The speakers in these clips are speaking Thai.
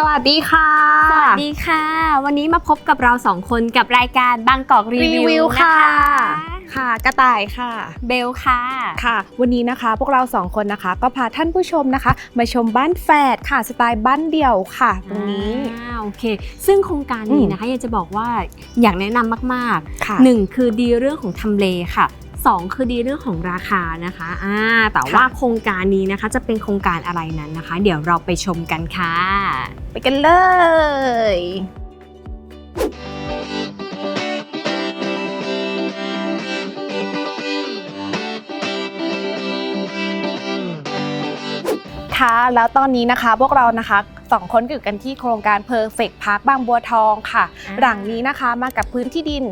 สวัสดีค่ะ สวัสดีค่ะ วันนี้มาพบกับเราสองคนกับรายการบางกอกรีรีวิวิววนะค่ะคะค่ะ กระต่ายค่ะ เบลค่ะ ค่ะ วันนี้นะคะพวกเราสองคนนะคะ ก็พาท่านผู้ชมนะคะ มาชมบ้านแฝดค่ะสไตล์บ้านเดี่ยวค่ะ ตรงนี้อ่าโอเค ซึ่งโครงการนี้นะคะอยากจะบอกว่าอยากแนะนำมากค่ะๆหนึ่งคือดีเรื่องของทำเลค่ะ สองคือดีเรื่องของราคานะคะอ่าแต่ว่าโครงการนี้นะคะจะเป็นโครงการอะไรนั้นนะคะ เดี๋ยวเราไปชมกันค่ะ ไปกันเลยค่ะแล้วตอนนี้นะคะพวกเรานะคะ สองคนก็อยู่กันที่โครงการ Perfect Park บางบัวทองค่ะ อ่า หลังนี้นะคะมากับพื้นที่ดิน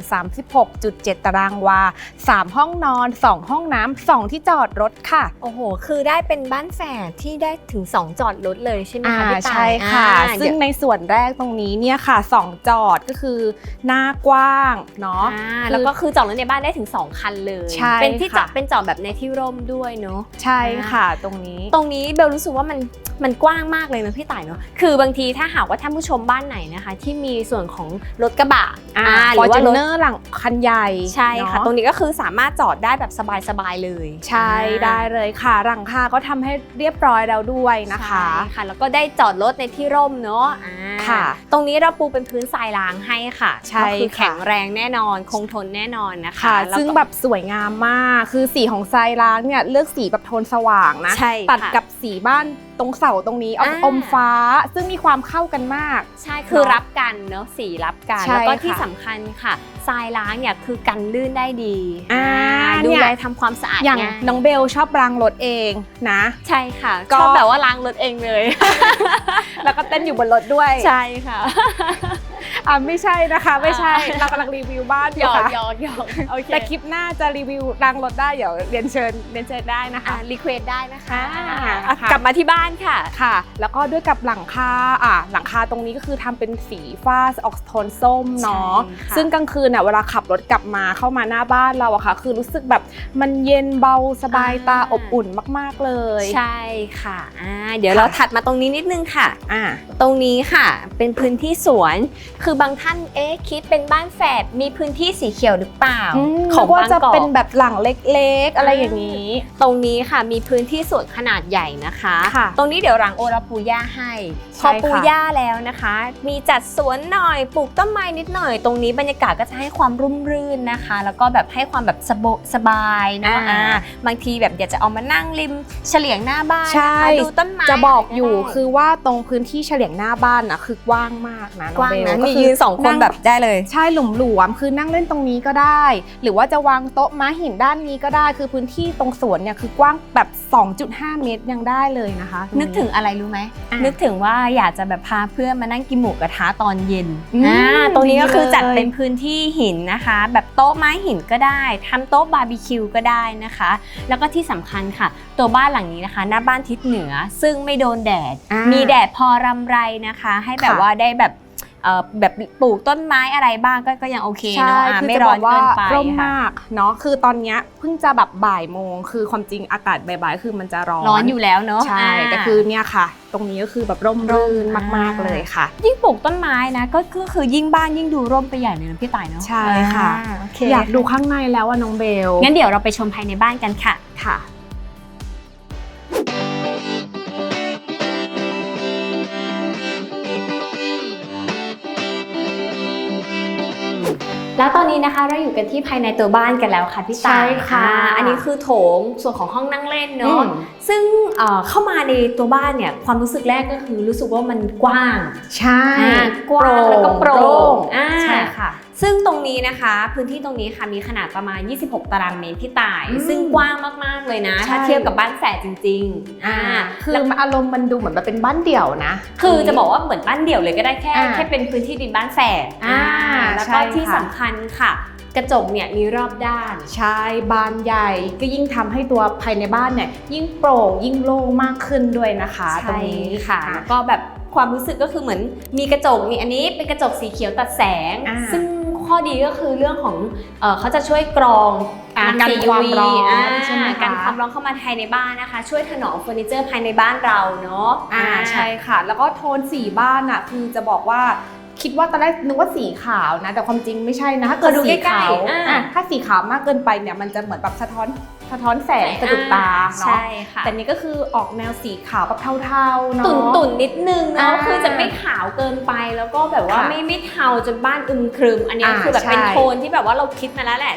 36.7 ตารางวา 3 ห้องนอน 2 ห้องน้ำ2ที่จอดรถค่ะ โอ้โห คือได้เป็นบ้านแฝดที่ได้ถึง 2 จอดรถเลยใช่ไหมอ่าคะพี่ตายใช่ค่ะ อ่าซึ่งในส่วนแรกตรงนี้เนี่ยค่ะ 2 จอดก็คือหน้ากว้างเนาะ อ่าคือแล้วก็คือจอดรถในบ้านได้ถึง 2 คันเลย ใช่เป็นที่จอดค่ะ เป็นจอดแบบในที่ร่มด้วยเนาะ ใช่ค่ะตรงนี้ ตรงนี้เบลรู้สึกว่ามันมันกว้างมากเลยนะพี่ต่ายเนาะคือบางทีถ้าหากว่าท่านผู้ชมบ้านไหนนะคะ ที่มีส่วนของรถกระบะอ่าหฟอรือร์ว่าจูรถเนอร์หลังคันใหญ่ใช่ค่ะเนอตรงนี้ก็คือสามารถจอดได้แบบสบายๆเลย ใช่ได้เลยค่ะหลังคาก็ทำให้เรียบร้อยแล้วด้วยนะคะใช่ค่ะ แล้วก็ได้จอดรถในที่ร่มเนาะอ่าค่ะ ตรงนี้เราปูเป็นพื้นทรายล้างให้ค่ะใช่ก็คือค่ะแข็งแรงแน่นอนคงทนแน่นอนนะคะค่ะแล้วก็ซึ่งแบบสวยงามมากคือสีของทรายล้างเนี่ยเลือกสีแบบโทนสว่างนะใช่ค่ะตัดกับสีบ้าน ตรงเสาตรงนี้ออกอ่า อมฟ้า ซึ่งมีความเข้ากันมาก ใช่คือเนอะรับกันเนาะสีรับกัน ใช่แล้วก็ที่ค่ะสำคัญค่ะทรายล้างเนี่ยคือกันลื่นได้ดีอ่าดูเนี่ยแลทำความสะอาดอย่างง่ายน้องเบลชอบล้างรถเองนะ ใช่ค่ะก็ ชอบแบบว่าล้างรถเองเลย แล้วก็เต้นอยู่บนรถด้วย ใช่ค่ะ อ่าไม่ใช่นะคะ ไม่ใช่อ่าเรากำลังรีวิวบ้านอหยยู่อกค่ะหยอกหยอกโอเคแต่คลิปหน้าจะรีวิวล้างรถได้เดี๋ยวเรียนเชิญเรียนเชิญได้นะคะอ่ารีเควสได้นะคะอ่าอะค่ะ กลับมาที่บ้านค่ะ ค่ะ แล้วก็ด้วยกับหลังคาอะหลังคาตรงนี้ก็คือทำเป็นสีฟ้าออกโทนส้มเนาะ ใช่ค่ะ ซึ่งกลางคืนเนี่ยเวลาขับรถกลับมาเข้ามาหน้าบ้านเราอะค่ะ คือรู้สึกแบบมันเย็นเบาสบายตาอบอุ่นมาก ๆเลย ใช่ค่ะอ่าเดี๋ยวค่ะ เราถัดมาตรงนี้นิดนึงค่ะ อะ ตรงนี้ค่ะ เป็นพื้นที่สวนคือบางท่านเอ๊ะคิดเป็นบ้านแฝดมีพื้นที่สีเขียวหรือเปล่าขขอองงว่าบางจะกอกเป็นแบบหลังเล็กๆ อะไรอย่างนี้ ตรงนี้ค่ะมีพื้นที่สวนขนาดใหญ่นะคะค่ะตรงนี้เดี๋ยวหลังโอราปูย่าให้ใช่พอปูค่ะย่าแล้วนะคะ มีจัดสวนหน่อยปลูกต้นไม้นิดหน่อย ตรงนี้บรรยากาศก็จะให้ความร่มรื่นนะคะ แล้วก็แบบให้ความแบบสบสบายเนอะอ่าอ่าบางทีแบบอยากจะเอามานั่งริมเฉลียงหน้าบ้านใช่นะคะดูต้นไม้จะบอกอยู่ะไรได้คือว่าตรงพื้นที่เฉลียงหน้าบ้านนะคือกว้างมากนะน้อกว้างเบลนะก็มีคืยืนสองคนแบบได้เลย ใช่หลุมหลวมๆคือนั่งเล่นตรงนี้ก็ได้ หรือว่าจะวางโต๊ะม้าหินด้านนี้ก็ได้ คือพื้นที่ตรงสวนเนี่ยคือกว้างแบบ 2.5 เมตรยังได้เลยนะคะตรนึกถึงอะไรรู้ไหมอะนึกถึงว่าอยากจะแบบพาเพื่อนมานั่งกินหมูกระทะตอนเย็นอืมอ่าตรงนี้ก็คือดีเลยจัดเป็นพื้นที่หินนะคะ แบบโต๊ะไม้หินก็ได้ทำโต๊ะบาร์บีคิวก็ได้นะคะ แล้วก็ที่สำคัญค่ะ ตัวบ้านหลังนี้นะคะ หน้าบ้านทิศเหนือ ซึ่งไม่โดนแดดอ่ามีแดดพอรำไรนะคะ ให้แบบค่ะว่าได้แบบเอ่อ แบบปลูกต้นไม้อะไรบ้างก็ก็ยังโอเคใช่เนาะอะคือไม่จะร้บออนกว่าเกินไปร่มค่ะ มากเนาะคือตอนเนี้ยเพิ่งจะแบบบ่ายโมง คือความจริงอากาศบ่ายๆคือมันจะร้อนร้อนอยู่แล้วเนาะใช่า แต่คือเนี่ยค่ะ ตรงนี้ก็คือแบบร่มรื่นมากๆเลยค่ะ ยิ่งปลูกต้นไม้นะก็ก็คือยิ่งบ้านยิ่งดูร่มไปใหญ่เลยนะพี่ต่ายเนาะใช่ค่ะ อ่าโอเคอยากดูข้างในแล้วอะน้องเบลงั้นเดี๋ยวเราไปชมภายในบ้านกันค่ะ ค่ะ แล้วตอนนี้นะคะเราอยู่กันที่ภายในตัวบ้านกันแล้วค่ะพี่ตายใช่ค่ะอ่าอันนี้คือโถงส่วนของห้องนั่งเล่นเนาะอืมซึ่งเอ่อเข้ามาในตัวบ้านเนี่ยความรู้สึกแรกก็คือรู้สึกว่ามันกว้าง ใช่อ่ากว้างแล้วก็โปร่งอ่าใช่ค่ะ ซึ่งตรงนี้นะคะ พื้นที่ตรงนี้ค่ะมีขนาดประมาณ 26 ตารางเมตรพี่ต่ายอืมซึ่งกว้างมากๆเลยนะใช่ถ้าเทียบกับบ้านแฝดจริงๆอ่าอ่าคือมันอารมณ์มันดูเหมือนแบบเป็นบ้านเดี่ยวนะ คือจะบอกว่าเหมือนบ้านเดี่ยวเลยก็ได้แค่อ่าแค่เป็นพื้นที่ดินบ้านแฝดอ่าแล้วใช่ก็ที่ค่ะสำคัญค่ะกระจกเนี่ยมีรอบด้านใช่บานใหญ่ก็ยิ่งทำให้ตัวภายในบ้านเนี่ยยิ่งโปร่งยิ่งโล่งมากขึ้นด้วยนะคะตรงนี้ค่ะอ่แล้วก็แบบความรู้สึกก็คือเหมือนมีกระจกมีอันนี้เป็นกระจกสีเขียวตัดแสงอ่าซึ่งค ข้อดีก็คือเรื่องของเอ่อเขาจะช่วยกรองอ่ารังกันสีความ UV ร้อนอ่าใช่ไหมคะกันความร้อนเข้ามาภายในบ้านนะคะ ช่วยถนอมเฟอร์นิเจอร์ภายในบ้านเราเนาะอ่าใช่ค่ะ แล้วก็โทนสีบ้านอะคือจะบอกว่า คิดว่าตอนแรกนึกว่าสีขาวนะ แต่ความจริงไม่ใช่นะ ถ้าเกิดดูสีใกล้ขาวๆอ่าอะถ้าสีขาวมากเกินไปเนี่ยมันจะเหมือนแบบสะท้อนสะท้อนแสงสะดุดตาเนาะใช่ค่ะแต่นี่ก็คือออกแนวสีขาวแบบเทาๆเนาะตุ่นตุ่นๆนิดนึงเนาะอ่าคือจะไม่ขาวเกินไปแล้วก็แบบว่าค่ะไม่ไม่เทาจนบ้านอึมครึม อันนี้อ่าคือแบบเป็นใช่โทนที่แบบว่าเราคิดมาแล้วแหละ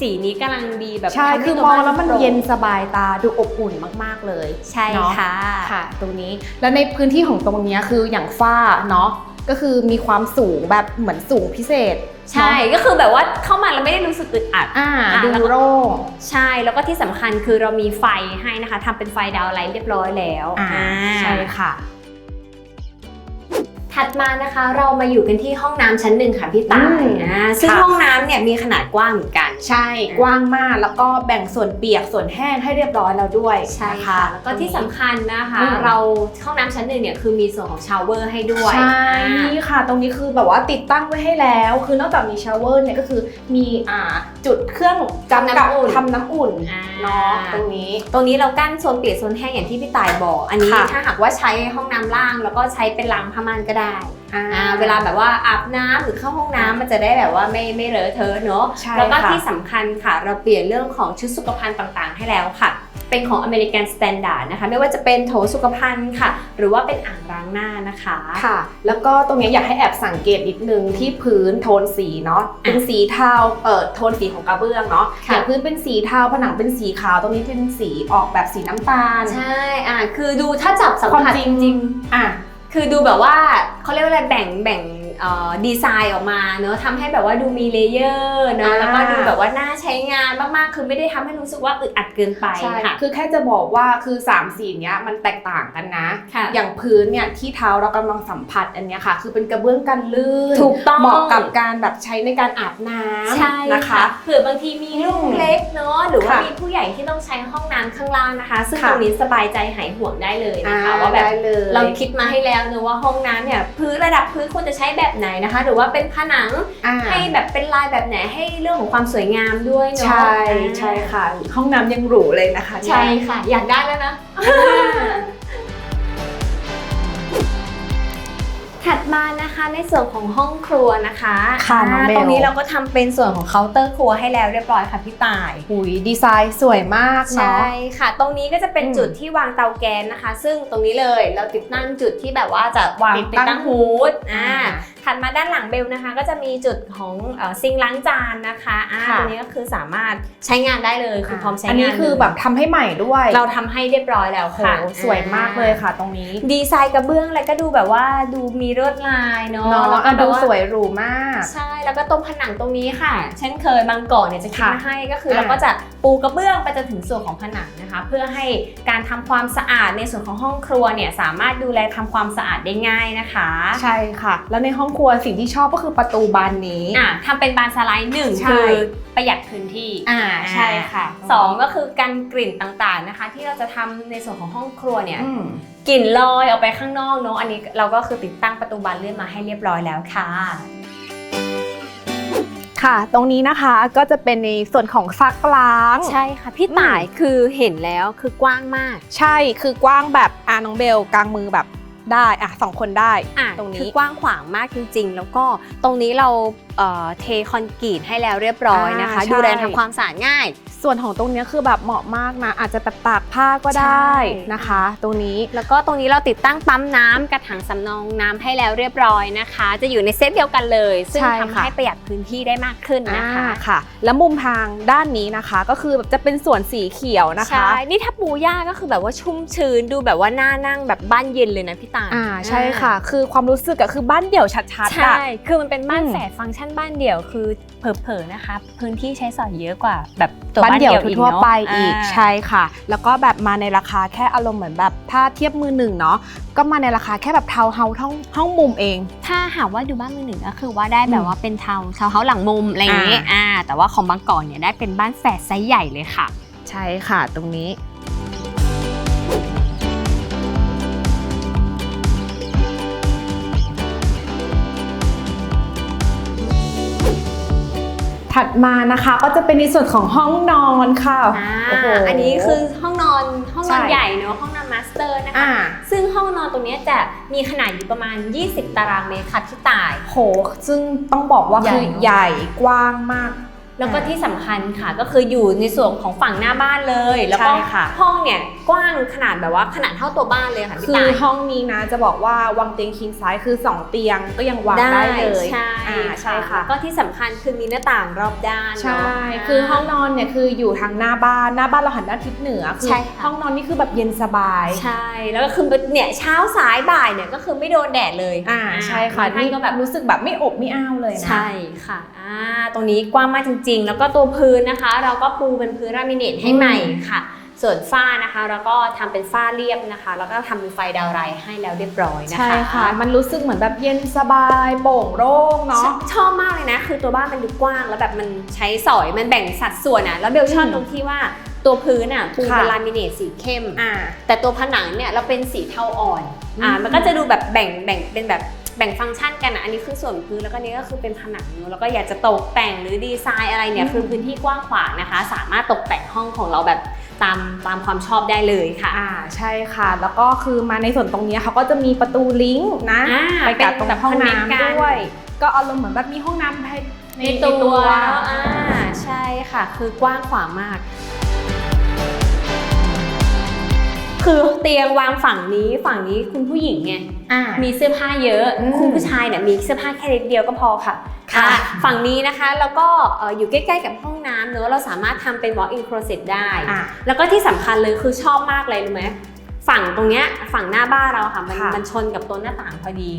สีนี้กำลังดีแบบใช่ทำให้คือตัวมองบ้าแล้วมันโปร่งเย็นสบายตาดูอบอุ่นมากๆเลย ใช่เนาะค่ะค่ะ ตรงนี้แล้วในพื้นที่ของตรงเนี้ยคืออย่างฝ้าเนาะ ก็คือมีความสูงแบบเหมือนสูงพิเศษใช่เนาะก็คือแบบว่าเข้ามาแล้วไม่ได้รู้สึกอึดอัดอ่าอ่าดูแล้วก็โล่งใช่แล้วก็ที่สำคัญคือเรามีไฟให้นะคะทำเป็นไฟดาวน์ไลท์เรียบร้อยแล้วอ่าอ่าใช่ค่ะ ถัดมานะคะเรามาอยู่กันที่ห้องน้ำชั้นหนึ่งค่ะพี่ตายอืมอ่าซึ่งค่ะ ห้องน้ำเนี่ยมีขนาดกว้างเหมือนกัน ใช่กว้างมากแล้วก็แบ่งส่วนเปียกส่วนแห้งให้เรียบร้อยแล้วด้วยใช่น ค่ะ แล้วก็ที่สำคัญนะคะ อืม เราห้องน้ำชั้นหนึ่งเนี่ยคือมีส่วนของชาวเวอร์ให้ด้วยใช่อ่า ค่ะ ตรงนี้คือแบบว่าติดตั้งไว้ให้แล้ว คือนอกจากมีชาวเวอร์เนี่ยก็คือมีอ่า จุดเครื่องกำกับทำน้ำอุ่นอ่าเนาะตรงนี้ ตรงนี้เรากั้นโซนเปียกโซนแห้งอย่างที่พี่ต่ายบอก อันนี้ค่ะถ้าหากว่าใช้ห้องน้ำล่าง แล้วก็ใช้เป็นรางผ้าม่านก็ได้อ่าอ่าเวลาแบบว่าอาบน้ำหรือเข้าห้องน้ำมันจะได้แบบว่าไม่ไม่เลอะเทอะเนาะใช่แล้วก็ค่ะ ที่สำคัญค่ะ เราเปลี่ยนเรื่องของชุดสุขภัณฑ์ต่างๆ ให้แล้วค่ะ เป็นของอเมริกันสแตนดาร์ดนะคะ ไม่ว่าจะเป็นโถสุขภัณฑ์ค่ะ หรือว่าเป็นอ่างล้างหน้านะคะค่ะ แล้วก็ตรงนี้อยากให้แอบสังเกตนิดนึงที่พื้นโทนสีเนาะเป็นสีเทาเอ่อโทนสีของกระเบื้องเนาะค่ะอย่างพื้นเป็นสีเทาผนังเป็นสีขาวตรงนี้เป็นสีออกแบบสีน้ำตาล ใช่อ่าคือดูถ้าจับสัมความผัสจริจงริงอะๆคือดูแบบว่าเขาเรียกว่าอะไรแบ่งแบ่งเอ่อ ดีไซน์ออกมาเนอะทำให้แบบว่าดูมีเลเยอร์เนอะอ่า แล้วก็ดูแบบว่าน่าใช้งานมากๆ คือไม่ได้ทำให้รู้สึกว่าอึดอัดเกินไปใช่ค่ะ คือแค่จะบอกว่าคือ3สีเนี้ยมันแตกต่างกันนะ ค่ะอย่างพื้นเนี่ยที่เท้าเรากำลังสัมผัสอันเนี้ยค่ะ คือเป็นกระเบื้องกันลื่น ถูกต้องเหมาะกับการแบบใช้ในการอาบน้ใช่ำนะคะ เผื่อบางทีมีลูกเล็กเนาะหรือว่าค่ะมีผู้ใหญ่ที่ต้องใช้ห้องน้ำข้างล่างนะคะ ซึ่งค่ะ ตรงนี้สบายใจหายห่วงได้เลยนะคะอ่ว่าแบบ ได้เลย เราคิดมาให้แล้วเนอะว่าห้องน้ำเนี่ยพื้นระดับพื้นควรจะใช้แบบไหนนะคะ หรือว่าเป็นผนังอ่าให้แบบเป็นลายแบบไหนให้เรื่องของความสวยงามด้วยเนาะใช่อ่าใช่ค่ะ ห้องน้ำยังหรูเลยนะคะเนี่ย ใช่ค่ะ อยากได้แล้วนะ ถัดมานะคะในส่วนของห้องครัวนะคะค่ะน้องเบล ตรงนี้เราก็ทำเป็นส่วนของเคาน์เตอร์ครัวให้แล้วเรียบร้อยค่ะพี่ต่าย หุยดีไซน์สวยมากเนาะใช่ค่ะ ตรงนี้ก็จะเป็นอืมจุดที่วางเตาแก๊สนะคะ ซึ่งตรงนี้เลยเราติดตั้งจุดที่แบบว่าจะวางติติดดตั้งตั้งฮูดอ่าอ่า ถัดมาด้านหลังเบลนะคะ ก็จะมีจุดของเอ่อซิงค์ล้างจานนะคะอ่าค่ะตรงนี้ก็คือสามารถใช้งานได้เลยคือพร้อมใช้งานอันนี้คือแบบทำให้ใหม่ด้วย เราทำให้เรียบร้อยแล้วโหค่ะสวยมากเลยค่ะ ตรงนี้ดีไซน์กระเบื้องอะไรก็ดูแบบว่าดูมีลวดลายเนาะเนาะแล้วก็ก็แบดูบว่าสวยหรูมาก ใช่แล้วก็ตรงผนังตรงนี้ค่ะเช่นเคยบางก่อนเนี่ยจะคิดค่ะมาให้ก็คืออาเราก็จะปูกระเบื้องไปจนถึงส่วนของผนังนะคะ เพื่อให้การทำความสะอาดในส่วนของห้องครัวเนี่ยสามารถดูแลทำความสะอาดได้ง่ายนะคะ ใช่ค่ะ แล้วในห้องครัวสิ่งที่ชอบก็คือประตูบานนี้ อะทำเป็นบานสไลด์หนึ่งใช่ คือประหยัดพื้นที่อ่าใช่ค่ะสองก็คือกันกลิ่นต่างๆนะคะ ที่เราจะทำในส่วนของห้องครัวเนี่ยอืมกลิ่นลอยออกไปข้างนอกเนาะอันนี้เราก็คือติดตั้งประตูบานเลื่อนมาให้เรียบร้อยแล้วค่ะ ค่ะ ตรงนี้นะคะก็จะเป็นในส่วนของซักล้าง ใช่ค่ะ พี่ต่ายคือเห็นแล้วคือกว้างมาก ใช่คือกว้างแบบอ่าน้องเบลกลางมือแบบ ได้อะสองคนได้อะตรงนี้คือกว้างขวางมากจริง ๆ แล้วก็ตรงนี้เราเอ่อเทคอนกรีตให้แล้วเรียบร้อยนะคะ อ่าใช่ ดูแลทำความสะอาดง่ายส่วนของตรงเนี้ยคือแบบเหมาะมากนะ อาจจะแบบตากผ้าก็ได้ใช่นะคะ ตรงนี้แล้วก็ตรงนี้เราติดตั้งปั๊มน้ำกระถางสำรองน้ำให้แล้วเรียบร้อยนะคะ จะอยู่ในเซตเดียวกันเลย ซึ่งใช่ทำค่ะให้ประหยัดพื้นที่ได้มากขึ้นนะคะอ่าค่ะ แล้วมุมทางด้านนี้นะคะ ก็คือแบบจะเป็นส่วนสีเขียวนะคะใช่นี่ถ้าปูย่าก็คือแบบว่าชุ่มชื้นดูแบบว่าน่านั่งแบบบ้านเย็นเลยนะพี่ตายอ่าใช่ค่ะ คือความรู้สึกอะคือบ้านเดี่ยวชัดๆอะใช่คือมันเป็นบ้านอืมแฝดฟังก์ชันบ้านเดี่ยวคือเผลอๆนะคะ พื้นที่ใช้สอยเยอะกว่าแบบตัวบ้านบ้านเดี่เดี่ยยววอีกทั่วเนาะๆไปอีกาใช่ค่ะ แล้วก็แบบมาในราคาแค่อารมณ์เหมือนแบบถ้าเทียบมือหนึ่งเนาะก็มาในราคาแค่แบบเทาเฮาห้องห้องมุมเอง ถ้าหากว่าดูบ้านมือหนึ่งก็คือว่าได้แบอืบมว่าเป็นเทาเทาเฮาหลังมุมอะไรอย่างงี้อ่าอ่าแต่ว่าของบางก่อนเนี่ยได้เป็นบ้านแฝดไซส์ใหญ่เลยค่ะ ใช่ค่ะตรงนี้ ถัดมานะคะก็จะเป็นในส่วนของห้องนอนค่ะอ่าโอ้โห อันนี้คือห้องนอนห้องนอนใช่ใหญ่เนอะห้องนอนมาสเตอร์นะคะ อ่า ซึ่งห้องนอนตรงเนี้ยจะมีขนาดอยู่ประมาณ 20 ตารางเมตรค่ะพี่ต่าย โหซึ่งต้องบอกว่าใหญ่คือเนอะ ใหญ่กว้างมาก แล้วก็ที่สำคัญค่ะก็คืออยู่ในส่วนของฝั่งหน้าบ้านเลย แล้วก็ใช่ค่ะห้องเนี่ยกว้างขนาดแบบว่าขนาดเท่าตัวบ้านเลยค่ะพี่คือต่ายห้องนี้นะจะบอกว่าวางเตียงคิงไซส์คือ 2 เตียงก็ยังวางได้เลยใช่อ่าใช่ค่ะแล้วก็ที่สำคัญคือมีหน้าต่างรอบด้านใช่เนาะคือห้องนอนเนี่ยคืออยู่ทางหน้าบ้านหน้าบ้านเราหันด้านทิศเหนือคือใช่ค่ะห้องนอนนี่คือแบบเย็นสบายใช่แล้วก็คือเนี่ยเช้าสายบ่ายเนี่ยก็คือไม่โดนแดดเลยอ่าใช่ค่ะบางท่านนี่ก็ก็แบแบบบรู้สึกแบบไม่อบไม่อ้าวเลยนะใช่ค่ะอ่า ตรงนี้กว้างมากจริง ๆ แล้วก็ตัวพื้นนะคะ เราก็ปูเป็นพื้นลามิเนตให้ใหม่ค่ะ ส่วนฝ้านะคะเราก็ทำเป็นฝ้าเรียบนะคะ แล้วก็ทำเป็นไฟดาวไรให้แล้วเรียบร้อยนะคะใช่ค่ะ มันรู้สึกเหมือนแบบเย็นสบายโปร่งโล่งชอเนาะบชอบมากเลยนะ คือตัวบ้านมันดูกว้าง แล้วแบบมันใช้สอยมันแบ่งสัดส่วนอะแล้วเบลชอบอืมตรงที่ว่าตัวพื้นอะปูเป็นค่ะลามิเนตสีเข้มอ่าแต่ตัวผนังเนี่ยเราเป็นสีเทาอ่อนอืมอ่ามันก็จะดูแบบแบ่งแบ่งเป็นแบบ แบ่งฟังก์ชันกันอะอันนี้คือส่วนพื้นแล้วก็นี้ก็คือเป็นผนังเนอะแล้วก็อยากจะตกแต่งหรือดีไซน์อะไรเนี่ยคือพื้นที่กว้างขวางนะคะ สามารถตกแต่งห้องของเราแบบตามตามความชอบได้เลยค่ะอ่าใช่ค่ะ แล้วก็คือมาในส่วนตรงนี้เขาก็จะมีประตูลิงก์นะอ่าไปกับตรงเป็นแบบห้อง connect กันน้ำด้วยก็อารมณ์เหมือนแบบมีห้องน้ำภายในตัวอ่าใช่ค่ะ คือกว้างขวางมากคือเตียงวางฝั่งนี้ฝั่งนี้คุณผู้หญิงไงอ่า มีเสื้อผ้าเยอะอืมคุณผู้ชายเนี่ยมีเสื้อผ้าแค่นิดเดียวก็พอค่ะค่ะอะฝั่งนี้นะคะแล้วก็เอ่ออยู่ใกล้ ๆ กับห้องน้ำเนอะเราสามารถทำเป็น walk-in closet ได้อ่าแล้วก็ที่สำคัญเลยคือชอบมากเลยรู้ไหมฝั่งตรงเนี้ยฝั่งหน้าบ้านเราค่ะมันค่ะมันชนกับตัวหน้าต่างพอดี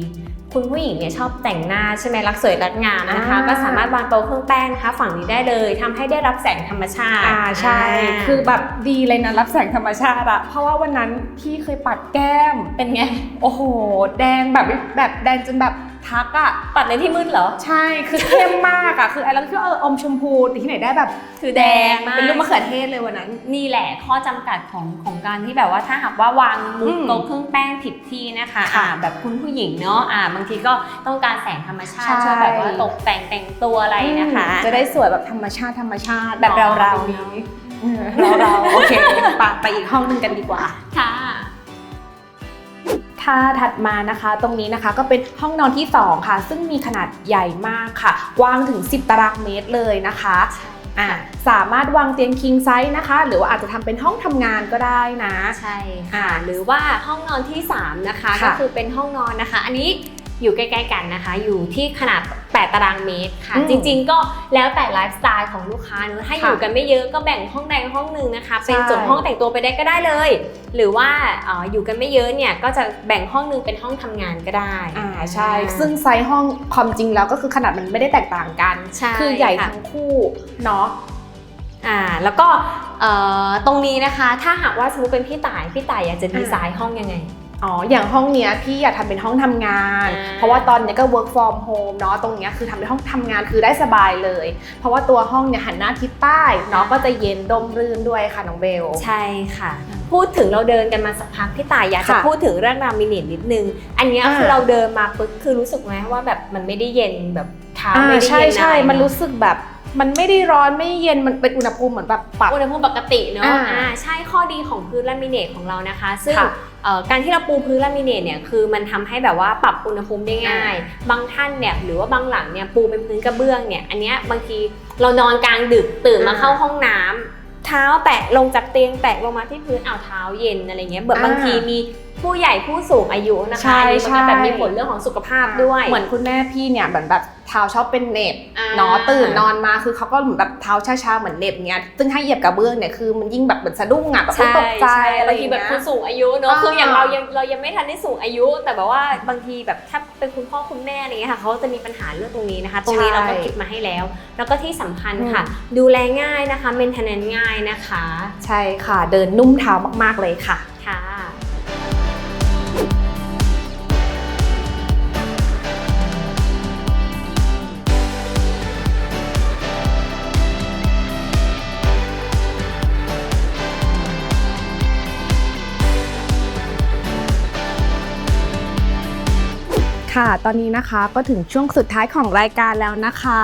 คุณผู้หญิงเนี่ยชอบแต่งหน้าใช่ไหมรักสวยรักงามนะคะอ่าก็สามารถวางโต๊ะเครื่องแป้งนะคะฝั่งนี้ได้เลยทำให้ได้รับแสงธรรมชาติอ่าใช่ คือแบบดีเลยนะรับแสงธรรมชาติอะเพราะว่าวันนั้นพี่เคยปัดแก้มเป็นไง โอ้โห แดงแบบแบบแดงจนแบบทักอะปัดในที่มืดเหรอ ใช่ คือเข้มมากอะคือไอ้เราคิดว่าเอออมชมพูแต่ที่ไหนได้แบบคือแดงมาก เป็นลูกมะเขือเทศเลยวันนั้น นี่แหละข้อจำกัดของของการที่แบบว่าถ้าหากว่าวางมุอืมมโต๊ะเครื่องแป้งผิดที่นะคะค่ะอ่าแบบคุณผู้หญิงเนาะอ่าบางทีก็ต้องการแสงธรรมชาติใช่ช่วยแบบว่าตกแต่งแต่งตัวอะไรนะคะ จะได้สวยแบบธรรมชาติธรรมชาติแบบเราๆแบบนี้เราเราๆโอเคไปไปอีกห้องหนึงกันดีกว่าค่ะ ค่ะถัดมานะคะตรงนี้นะคะก็เป็นห้องนอนที่ 2 ค่ะ ซึ่งมีขนาดใหญ่มากค่ะ กว้างถึง 10 ตารางเมตรเลยนะคะอะสามารถวางเตียง king size นะคะ หรือว่าอาจจะทำเป็นห้องทำงานก็ได้นะใช่ค่ะอ่าหรือว่าห้องนอนที่ 3 นะคะค่ะก็คือเป็นห้องนอนนะคะ อันนี้อยู่ใกล้ๆกันนะคะ อยู่ที่ขนาด 8 ตารางเมตรค่ะอืมจริง ๆ ก็แล้วแต่ไลฟ์สไตล์ของลูกค้าเนอะถ้าอยู่ค่ะกันไม่เยอะก็แบ่งห้องใดห้องหนึ่งนะคะ เป็นใช่ส่วนห้องแต่งตัวไปได้ก็ได้เลย หรือว่าเอ่ออยู่กันไม่เยอะเนี่ยก็จะแบ่งห้องหนึงเป็นห้องทำงานก็ได้อ่าใช่ ซึ่งไซส์ห้องความจริงแล้วก็คือขนาดมันไม่ได้แตกต่างกันใช่คือใหญ่ค่ะทั้งคู่เนาะอ่าแล้วก็เอ่อตรงนี้นะคะ ถ้าหากว่าสมมติเป็นพี่ต่ายพี่ต่ายอยากจะดีไซน์ห้องยังไง อ๋อ อย่างห้องเนี้ยพี่อยากทำเป็นห้องทำงาน อ่า เพราะว่าตอนเนี้ยก็ work from home เนาะ ตรงเนี้ยคือทำเป็นห้องทำงานคือได้สบายเลย เพราะว่าตัวห้องเนี่ยหันหน้าทิศใต้เนาะก็จะเย็นดมรื่นด้วยค่ะน้องเบล ใช่ค่ะ พูดถึงเราเดินกันมาสักพักพี่ต่ายอยากจะค่ะพูดถึงเรื่องรามิเนตนิดนึง อันเนี้ยอ่า คือเราเดินมาปุ๊บคือรู้สึกไหมว่าแบบมันไม่ได้เย็นแบบเท้าอ่าไม่ได้ใช่เย็นใช่อะไรมันเอะรู้สึกแบบ มันไม่ได้ร้อนไม่เย็นมันเป็นอุณหภูมิเหมือนแบบปรับ อุณหภูมิปกติเนาะอ่าอ่าใช่ข้อดีของพื้นลามิเนตของเรานะคะ ซึ่งค่ะเอ่อการที่เราปูพื้นลามิเนตเนี่ยคือมันทำให้แบบว่าปรับอุณหภูมิได้ง่าย บางท่านเนี่ยหรือว่าบางหลังเนี่ยปูเป็นพื้นกระเบื้องเนี่ยอันเนี้ยบางทีเรานอนกลางดึกตื่นมาอ่าเข้าห้องน้ำเท้าแตะลงจากเตียงแตะลงมาที่พื้นเอาวเท้าเย็นอะไรเงี้ยแบบอ่า บางทีมี ผู้ใหญ่ผู้สูงอายุนะคะใช่อันนี้มันก็แบบใช่มีผลเรื่องของสุขภาพด้วย เหมือนคุณแม่พี่เนี่ยเหมือนแบบเท้าชอบเป็นเหน็บอ่า เนาะตื่นนอนมาคือเขาก็เหมือนแบบเท้าช้าๆเหมือนเหน็บเงี้ยซึ่งถ้าเหยียบกระเบื้องเนี่ยคือมันยิ่งแบบเหมือนสะดุ้งอะแบบใช่ตกใจใช่อะไรบางอทีย่างแบบเงี้ย ผู้สูงอายุเนอะอ่า คืออย่างเรายังเรายังไม่ทันได้สูงอายุ แต่แบบว่าบางทีแบบถ้าเป็นคุณพ่อคุณแม่อะไรเงี้ยค่ะเขาจะมีปัญหาเรื่องตรงนี้นะคะ ตรงนี้ใช่เราก็คิดมาให้แล้ว แล้วก็ที่สำคัญค่ะ ดูแลง่ายนะคะเมนเทนแนนง่ายนะคะใช่ค่ะ เดินนุ่มเท้ามากๆเลยค่ะ ค่ะ คค่ะ ตอนนี้นะคะก็ถึงช่วงสุดท้ายของรายการแล้วนะคะ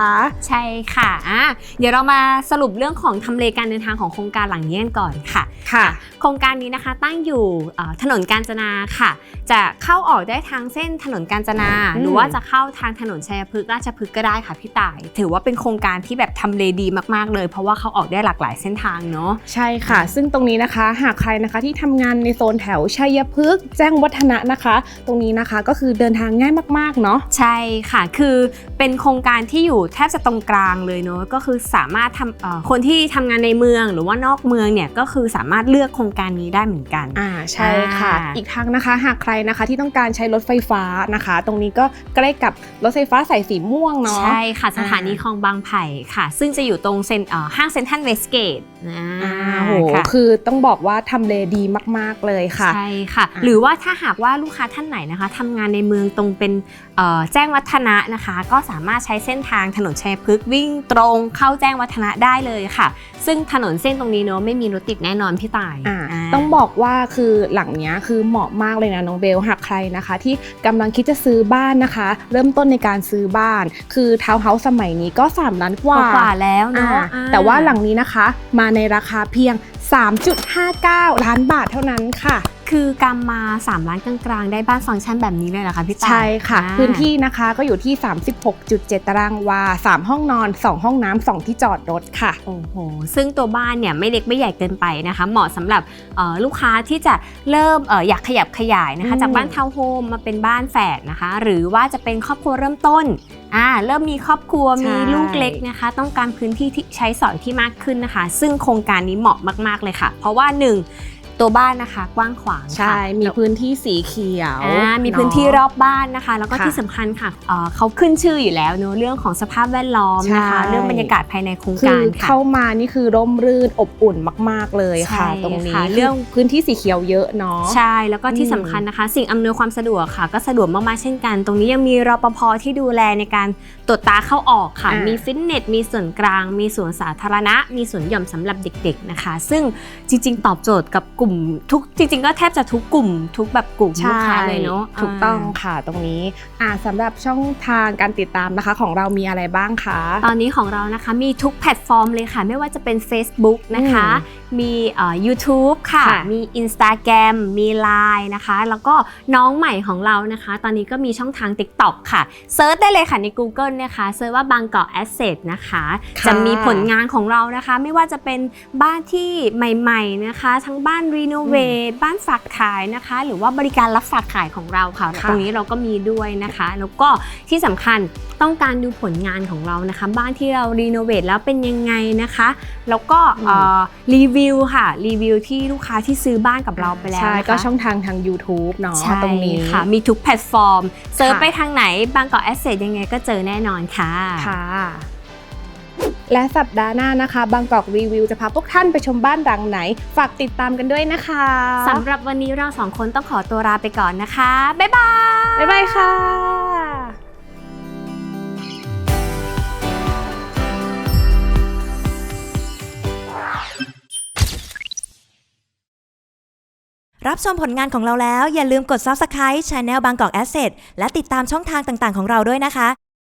ใช่ค่ะอะ เดี๋ยวเรามาสรุปเรื่องของทำเลการเดินทางของโครงการหลังนี้กันก่อนค่ะ ค่ะ โครงการนี้นะคะตั้งอยู่เอ่อถนนกาญจนาค่ะ จะเข้าออกได้ทางเส้นถนนกาญจนาอืมหรือว่าจะเข้าทางถนนชัยพฤกษ์ราชพฤกษ์ก็ได้ค่ะพี่ต่าย ถือว่าเป็นโครงการที่แบบทำเลดีมากๆ เลย เพราะว่าเขาออกได้หลากหลายเส้นทางเนาะ ใช่ค่ะ ซึ่งตรงนี้นะคะหากใครนะคะที่ทำงานในโซนแถวชัยพฤกษ์แจ้งวัฒนะนะคะ ตรงนี้นะคะก็คือเดินทางง่ายมากๆ เนาะใช่ค่ะ คือเป็นโครงการที่อยู่แทบจะตรงกลางเลยเนาะก็คือสามารถทำเอ่อคนที่ทำงานในเมืองหรือว่านอกเมืองเนี่ยก็คือสามารถเลือกโครงการนี้ได้เหมือนกันอ่าใช่ค่ะอ่าอีกทั้งนะคะหากใครนะคะที่ต้องการใช้รถไฟฟ้านะคะ ตรงนี้ก็ใกล้กับรถไฟฟ้าสายสีม่วงเนาะใช่ค่ะสถานีอ่าคลองบางไผ่ค่ะ ซึ่งจะอยู่ตรงเซ็นเอ่อห้างเซ็นทรัลเวสเกตนะ อ่าโหค่ะคือต้องบอกว่าทำเลดีมาก ๆ เลยค่ะ ใช่ค่ะอะ หรือว่าถ้าหากว่าลูกค้าท่านไหนนะคะทำงานในเมืองตรงเป็นเอ่อแจ้งวัฒนะนะคะ ก็สามารถใช้เส้นทางถนนชัยพฤกษ์วิ่งตรงเข้าแจ้งวัฒนะได้เลยค่ะ ซึ่งถนนเส้นตรงนี้เนอะไม่มีรถติดแน่นอนพี่ต่ายอ่าา ต้องบอกว่าคือหลังเนี้ยคือเหมาะมากเลยนะน้องเบลหากใครนะคะ ที่กำลังคิดจะซื้อบ้านนะคะ เริ่มต้นในการซื้อบ้าน คือทาวน์เฮาส์สมัยนี้ก็ 3 ล้านกว่า กว่าแล้วเนาะอ่าอ่าแต่ว่าหลังนี้นะคะมาในราคาเพียง 3.59 ล้านบาทเท่านั้นค่ะ คือกำมา 3 ล้านกลางๆ ได้บ้านฟังก์ชันแบบนี้เลยเหรอคะพี่ต่ายใช่ค่ะอ่าพื้นที่นะคะก็อยู่ที่ 36.7 ตารางวา 3 ห้องนอน 2 ห้องน้ำ2ที่จอดรถค่ะ โอ้โห ซึ่งตัวบ้านเนี่ยไม่เล็กไม่ใหญ่เกินไปนะคะ เหมาะสำหรับเอ่อลูกค้าที่จะเริ่มเอออยากขยับขยายนะคะอืมจากบ้านทาวน์โฮมมาเป็นบ้านแฝดนะคะ หรือว่าจะเป็นครอบครัวเริ่มต้นอ่าเริ่มมีครอบครัวใช่มีลูกเล็กนะคะ ต้องการพื้นที่ที่ใช้สอยที่มากขึ้นนะคะ ซึ่งโครงการนี้เหมาะมากๆเลยค่ะ เพราะว่าหนึ่ง ตัวบ้านนะคะ กว้างขวางค่ะใช่ มีพื้นที่สีเขียวอ่ามีเอะพื้นที่รอบบ้านนะคะ แล้วก็ค่ะที่สำคัญค่ะเอ่อเขาขึ้นชื่ออยู่แล้วเนอะเรื่องของสภาพแวดล้อมนะคะใช่เรื่องบรรยากาศภายในโครงคืกาอรค่ะเข้ามานี่คือร่มรื่นอบอุ่นมาก ๆเลยค่ะใช่ตรงนี้ค่ะเรื่องพื้นที่สีเขียวเยอะเนาะใช่แล้วก็ที่อืมสำคัญนะคะ สิ่งอำนวยความสะดวกค่ะ ก็สะดวกมากๆเช่นกัน ตรงนี้ยังมีรปภที่ดูแลในการตรวจตาเข้าออกค่ะอ่ามีมีฟิตเนสมีส่วนกลาง มีสวนสาธารณะ มีสวนหย่อมสำหรับเด็ก ๆนะคะ ซึ่งจริง ๆ ตอบโจทย์กับกลุ่มทุกจริง ๆ ก็แทบจะทุกกลุ่ม ทุกแบบกลุ่มลูกค้าเลยเนาะถูกต้องาค่ะตรงนี้อ่าสำหรับช่องทางการติดตามนะคะ ของเรามีอะไรบ้างคะตอนนี้ของเรานะคะมีทุกแพลตฟอร์มเลยค่ะ ไม่ว่าจะเป็น Facebook นะคะ มีเอ่อ YouTube ค่ะค่ะมี Instagram มี Line นะคะ แล้วก็น้องใหม่ของเรานะคะ ตอนนี้ก็มีช่องทาง TikTok ค่ะเซิร์ชได้เลยค่ะใน Google นะคะเซิร์ชว่าบางกอก Asset นะคะค่ะจะมีผลงานของเรานะคะ ไม่ว่าจะเป็นบ้านที่ใหม่ ๆนะคะ ทั้งบ้านรีโนเวทบ้านฝากขายนะคะ หรือว่าบริการรับฝากขายของเราค่ะค่ะตรงนี้เราก็มีด้วยนะคะ แล้วก็ที่สำคัญต้องการดูผลงานของเรานะคะ บ้านที่เรารีโนเวทแล้วเป็นยังไงนะคะ แล้วก็อืมเอ่อรีวิวค่ะรีวิวที่ลูกค้าที่ซื้อบ้านกับเราไปแล้วใช่นะคะก็ช่องทางทาง YouTube เนาะใช่ตรงนี้ค่ะ มีทุกแพลตฟอร์มเซิร์ชค่ะไปทางไหนบางกอกแอสเซทยังไงก็เจอแน่นอนค่ะค่ะ และสัปดาห์หน้านะคะ บางกอกรีวิวจะพาพวกท่านไปชมบ้านหลังไหน ฝากติดตามกันด้วยนะคะสำหรับวันนี้เราสองคนต้องขอตัวลาไปก่อนนะคะ บ๊ายบาย บ๊ายบายค่ะรับชมผลงานของเราแล้วอย่าลืมกด Subscribe Channel บางกอก Asset และติดตามช่องทางต่างๆของเราด้วยนะคะ